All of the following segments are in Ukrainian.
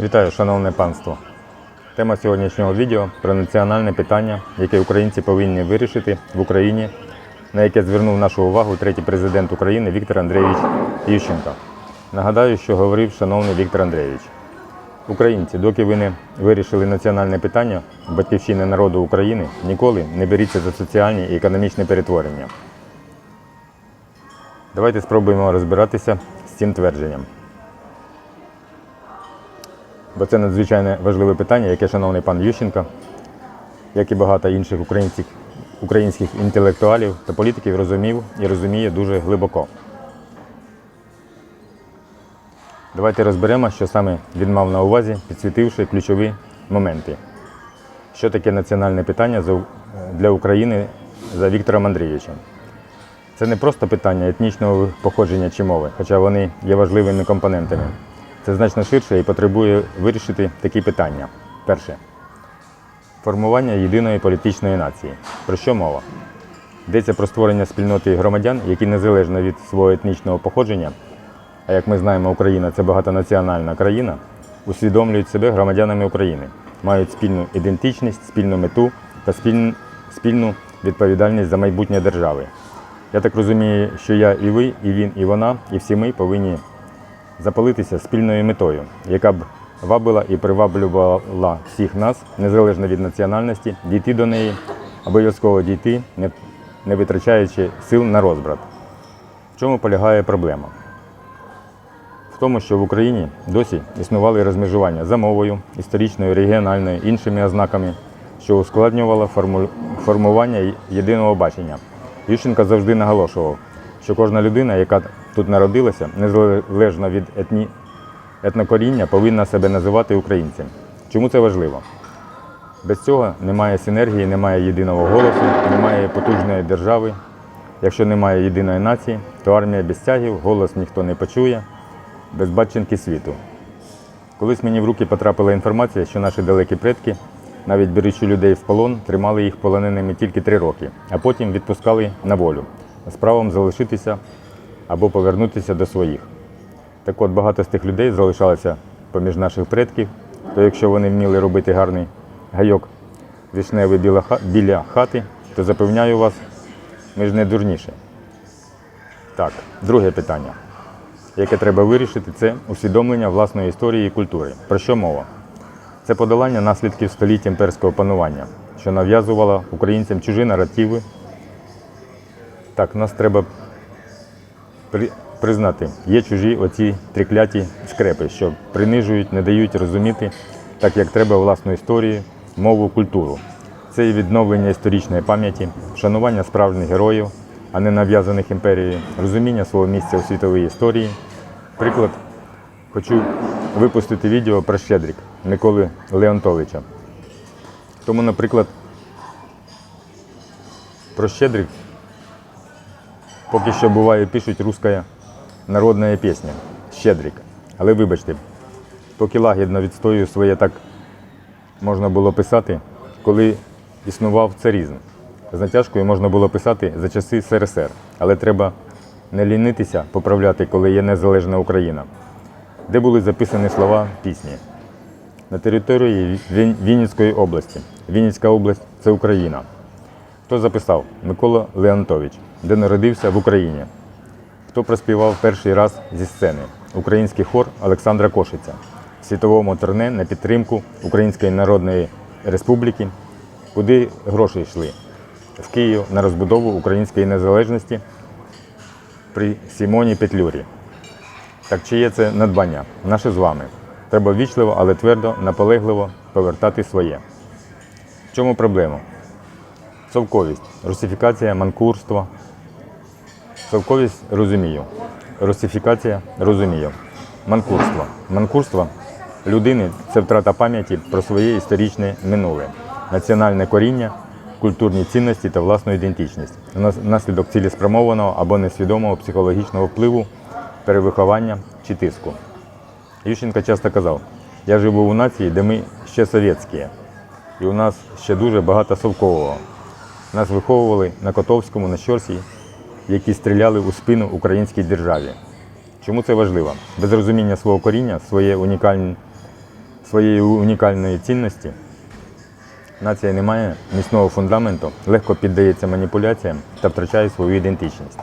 Вітаю, шановне панство. Тема сьогоднішнього відео про національне питання, яке українці повинні вирішити в Україні, на яке звернув нашу увагу третій президент України Віктор Андрійович Ющенко. Нагадаю, що говорив шановний Віктор Андрійович. Українці, доки ви не вирішили національне питання батьківщини народу України, ніколи не беріться за соціальні і економічні перетворення. Давайте спробуємо розбиратися з цим твердженням. Бо це надзвичайно важливе питання, яке шановний пан Ющенко, як і багато інших українських, українських інтелектуалів та політиків розумів і розуміє дуже глибоко. Давайте розберемо, що саме він мав на увазі, підсвітивши ключові моменти. Що таке національне питання для України за Віктором Андрійовичем? Це не просто питання етнічного походження чи мови, хоча вони є важливими компонентами. Це значно ширше і потребує вирішити такі питання. Перше. Формування єдиної політичної нації. Про що мова? Йдеться про створення спільноти громадян, які незалежно від свого етнічного походження, а як ми знаємо, Україна це багатонаціональна країна, усвідомлюють себе громадянами України, мають спільну ідентичність, спільну мету та спільн- спільну відповідальність за майбутнє держави. Я так розумію, що я і ви, і він, і вона, і всі ми повинні запалитися спільною метою, яка б вабила і приваблювала всіх нас, незалежно від національності, дійти до неї, обов'язково дійти, не, витрачаючи сил на розбрат. В чому полягає проблема? В тому, що в Україні досі існували розмежування за мовою, історичною, регіональною, іншими ознаками, що ускладнювало форму- формування єдиного бачення. Ющенко завжди наголошував, що кожна людина, яка тут народилася, незалежно від етні... етнокоріння, повинна себе називати українцем. Чому це важливо? Без цього немає синергії, немає єдиного голосу, немає потужної держави. Якщо немає єдиної нації, то армія без тягів, голос ніхто не почує, без батчинки світу. Колись мені в руки потрапила інформація, що наші далекі предки, навіть беручи людей в полон, тримали їх полоненими тільки три роки, а потім відпускали на волю з правом залишитися або повернутися до своїх. Так от багато з тих людей залишалося поміж наших предків, то якщо вони вміли робити гарний гайок вишневий біля хати, то запевняю вас, ми ж не дурніші. Так, друге питання, яке треба вирішити, це усвідомлення власної історії і культури. Про що мова? Це подолання наслідків століть імперського панування, що нав'язувало українцям чужі наративи. Так, нас треба признати, є чужі оці трикляті скрепи, що принижують, не дають розуміти так, як треба власну історію, мову, культуру. Це і відновлення історичної пам'яті, вшанування справжніх героїв, а не нав'язаних імперією, розуміння свого місця у світовій історії. Приклад, хочу випустити відео про Щедрик Миколи Леонтовича. Тому, наприклад, про Щедрик Поки що буває пишуть русская народна пісня Щедрик. Але вибачте, поки лагідно відстоюю своє так можна було писати, коли існував царізм. З натяжкою можна було писати за часи СРСР, але треба не лінитися поправляти, коли є незалежна Україна. Де були записані слова пісні? На території Він- Вінницької області. Вінницька область це Україна. Хто записав? Микола Леонтович, де народився в Україні. Хто проспівав перший раз зі сцени? Український хор Олександра Кошиця в світовому турне на підтримку Української Народної Республіки, куди гроші йшли в Київ на розбудову української незалежності при Сімоні Петлюрі. Так чиє це надбання? Наше з вами. Треба вічливо, але твердо, наполегливо повертати своє. В чому проблема? Совковість, русифікація, манкурство. Совковість розумію. Русифікація розумію. Манкурство. Манкурство людини це втрата пам'яті про своє історичне минуле, національне коріння, культурні цінності та власну ідентичність, Внас- внаслідок цілеспрямованого або несвідомого психологічного впливу, перевиховання чи тиску. Ющенко часто казав, я живу у нації, де ми ще совєтські, і у нас ще дуже багато совкового. Нас виховували на Котовському, на Щорсі, які стріляли у спину українській державі. Чому це важливо? Без розуміння свого коріння, своє унікальне, своєї унікальної цінності, нація не має міцного фундаменту, легко піддається маніпуляціям та втрачає свою ідентичність.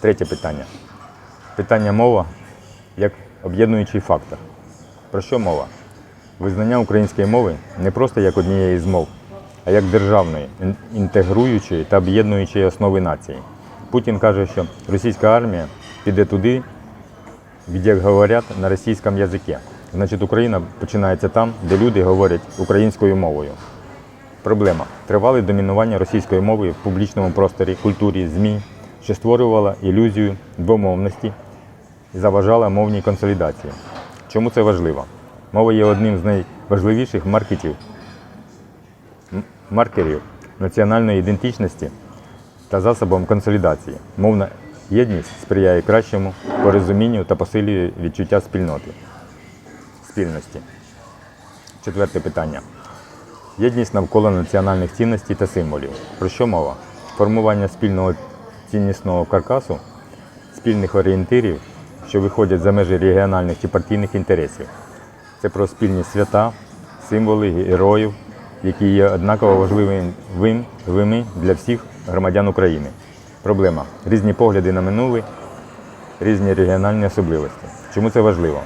Третє питання. Питання мова як об'єднуючий фактор. Про що мова? Визнання української мови не просто як однієї з мов, а як державної, інтегруючої та об'єднуючої основи нації. Путін каже, що російська армія піде туди, де говорять на російському язикі. Значить, Україна починається там, де люди говорять українською мовою. Проблема тривале домінування російської мови в публічному просторі, культурі, ЗМІ, що створювала ілюзію двомовності і заважала мовній консолідації. Чому це важливо? Мова є одним з найважливіших маркетів, маркерів національної ідентичності та засобом консолідації. Мовна єдність сприяє кращому порозумінню та посилює відчуття спільноти, спільності. Четверте питання. Єдність навколо національних цінностей та символів. Про що мова? Формування спільного ціннісного каркасу, спільних орієнтирів, що виходять за межі регіональних чи партійних інтересів. Це про спільні свята, символи героїв, які є однаково важливими для всіх громадян України. Проблема різні погляди на минуле, різні регіональні особливості. Чому це важливо?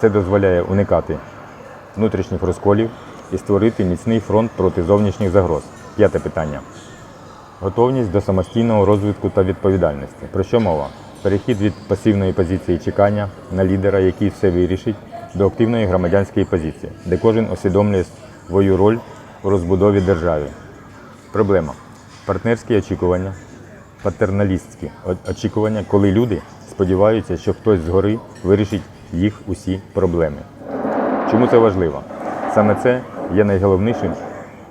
Це дозволяє уникати внутрішніх розколів і створити міцний фронт проти зовнішніх загроз. П'яте питання. Готовність до самостійного розвитку та відповідальності. Про що мова? Перехід від пасивної позиції чекання на лідера, який все вирішить, до активної громадянської позиції, де кожен усвідомлює свою роль у розбудові держави. Проблема. Партнерські очікування, патерналістські очікування, коли люди сподіваються, що хтось згори вирішить їх усі проблеми. Чому це важливо? Саме це є найголовнішим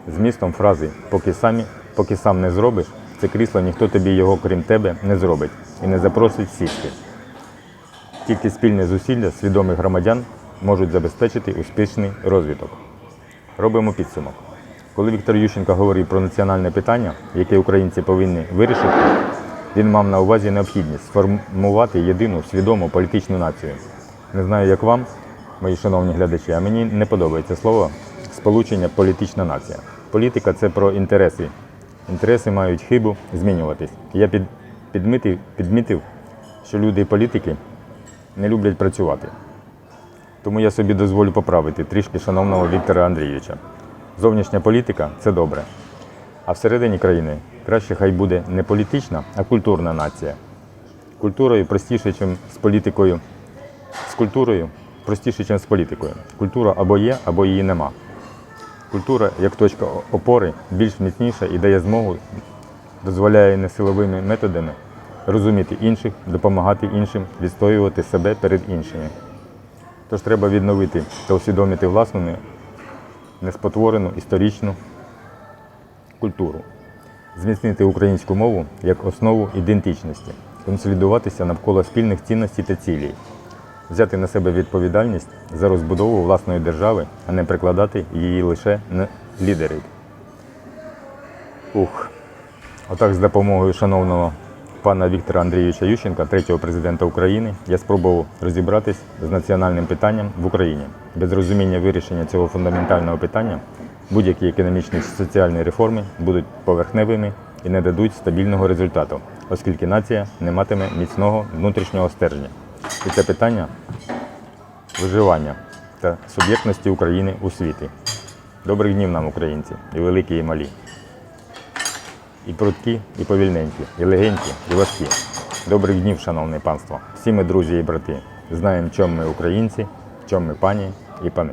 змістом фрази поки, самі, поки сам не зробиш, це крісло ніхто тобі його, крім тебе, не зробить і не запросить сісти. Тільки спільне зусилля свідомих громадян можуть забезпечити успішний розвиток. Робимо підсумок. Коли Віктор Ющенко говорив про національне питання, яке українці повинні вирішити, він мав на увазі необхідність сформувати єдину свідому політичну націю. Не знаю, як вам, мої шановні глядачі, а мені не подобається слово сполучення політична нація. Політика це про інтереси. Інтереси мають хибу змінюватись. Я під, підмітив, підмітив, що люди і політики не люблять працювати. Тому я собі дозволю поправити трішки шановного Віктора Андрійовича. Зовнішня політика це добре. А всередині країни краще хай буде не політична, а культурна нація. Культурою простіше, ніж з політикою. З культурою простіше, ніж з політикою. Культура або є, або її нема. Культура, як точка опори, більш міцніша і дає змогу, дозволяє не силовими методами розуміти інших, допомагати іншим, відстоювати себе перед іншими. Тож треба відновити та усвідомити власну не- неспотворену історичну культуру, зміцнити українську мову як основу ідентичності, консолідуватися навколо спільних цінностей та цілей, взяти на себе відповідальність за розбудову власної держави, а не прикладати її лише на лідерів. Ух. Отак, з допомогою шановного пана Віктора Андрійовича Ющенка, третього президента України, я спробував розібратись з національним питанням в Україні. Без розуміння вирішення цього фундаментального питання будь-які економічні чи соціальні реформи будуть поверхневими і не дадуть стабільного результату, оскільки нація не матиме міцного внутрішнього стержня. І це питання виживання та суб'єктності України у світі. Добрих днів нам, українці, і великі, і малі. І прудкі, і повільненькі, і легенькі, і важкі. Добрих днів, шановне панство. Всі ми друзі і брати. Знаємо, чому ми українці, чому ми пані і пани.